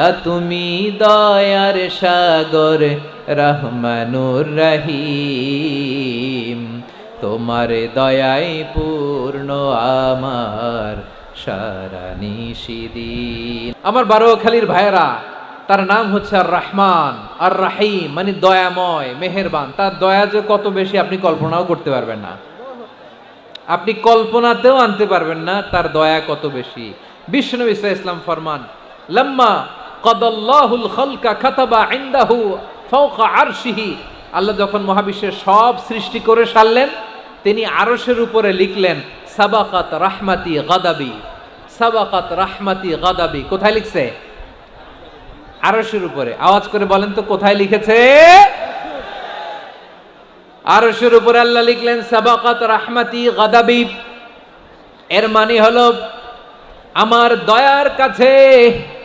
আল্লাহ তুমি দয়ার সাগর, রহমানুর রহিম। তোমার দয়াই পূর্ণ আমার সারা নিশিদিন আমার বারোখালির ভাইয়েরা, তার নাম হচ্ছে আর রহমান, আর রাহিম মানে দয়াময়, মেহেরবান। তার দয়া যে কত বেশি আপনি কল্পনাও করতে পারবেন না। আপনি কল্পনাতেও আনতে পারবেন না তার দয়া কত বেশি। বিষ্ণু ইসা ইসলাম ফরমান, লম্মা কদাল্লাহুল খলকা খাতাবা ইনদাহু ফাওকা আরশিহি। আল্লাহ যখন মহাবিশ্বের সব সৃষ্টি করে সারলেন, তিনি আরশের উপরে লিখলেন, সাবাকাত রাহমাতি গাদাবি, সাবাকাত রাহমাতি গাদাবি। কোথায় লিখছে? আরশের উপরে। আওয়াজ করে বলেন তো, কোথায় লিখেছে? আরশের উপরে আল্লাহ লিখলেন, সাবাকাত রাহমাতি গাদাবি। এর মানে হলো, আমার দয়ার কাছে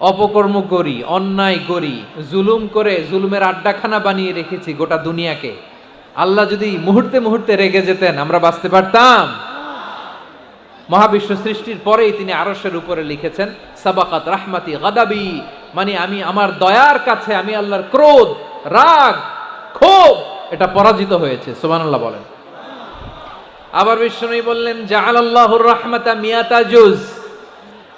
অপকর্ম করি, অন্যায় করি, জুলুম করে জুলুমের আড্ডাখানা বানিয়ে রেখেছি গোটা দুনিয়াকে। আল্লাহ যদি মুহূর্তে মুহূর্তে রেগে যেতেন, আমরা বাঁচতে পারতাম। মহাবিশ্ব সৃষ্টির পরেই তিনি আরশের উপরে লিখেছেন, সাবাকাত রাহমাতি গাদাবি মানে আমি আমার দয়ার কাছে, আমি আল্লাহর ক্রোধ, রাগ, ক্ষোভ, এটা পরাজিত হয়েছে। সুবহানাল্লাহ বলেন। আবার বিষ্ণু বললেন জাহালাল্লাহুর রাহমাতা মিয়াতা জুজ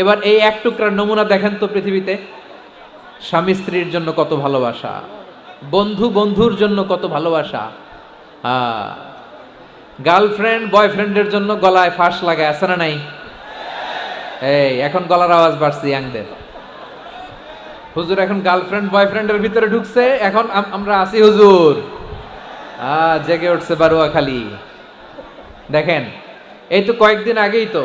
এবার এই এক টুকরার নমুনা দেখেন তো পৃথিবীতে। স্বামী স্ত্রীর জন্য কত ভালোবাসা। বন্ধু বন্ধুর জন্য কত ভালোবাসা। গার্লফ্রেন্ড, বয়ফ্রেন্ডের জন্য গলায় ফাঁস লাগায়, আছে না নাই? এই, এখন গলার আওয়াজ বাড়ছে ইয়াংদের। হুজুর, এখন গার্লফ্রেন্ড, বয়ফ্রেন্ডের ভিতরে ঢুকছে, এখন আমরা আছি হুজুর। জেগে উঠছে বারুয়া খালি দেখেন, এই তো কয়েকদিন আগেই তো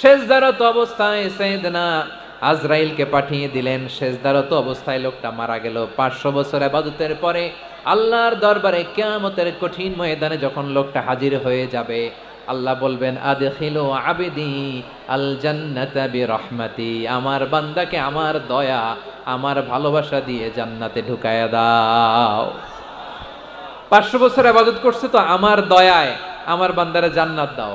শেষদারত অবস্থায় সেদনা আজরাইলকে পাঠিয়ে দিলেন। শেষদারত অবস্থায় লোকটা মারা গেল। পাঁচশো বছর আবাদতের পরে আল্লাহর দরবারে কেয়ামতের কঠিন ময়দানে যখন লোকটা হাজির হয়ে যাবে, আল্লাহ বলবেন, আদখিলু আবেদি আল জান্নাতা বিরহমাতি। আমার বান্দাকে আমার দয়া, আমার ভালোবাসা দিয়ে জান্নাতে ঢুকায়া দাও। পাঁচশো বছর আবাদত করছে তো আমার দয়ায়, আমার বান্দারে জান্নাত দাও।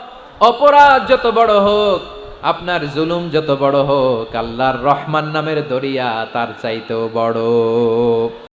অপরাধ যত বড় হোক, আপনার জুলুম যত বড় হোক, আল্লাহর রহমান নামের দরিয়া তার চাইতেও বড়।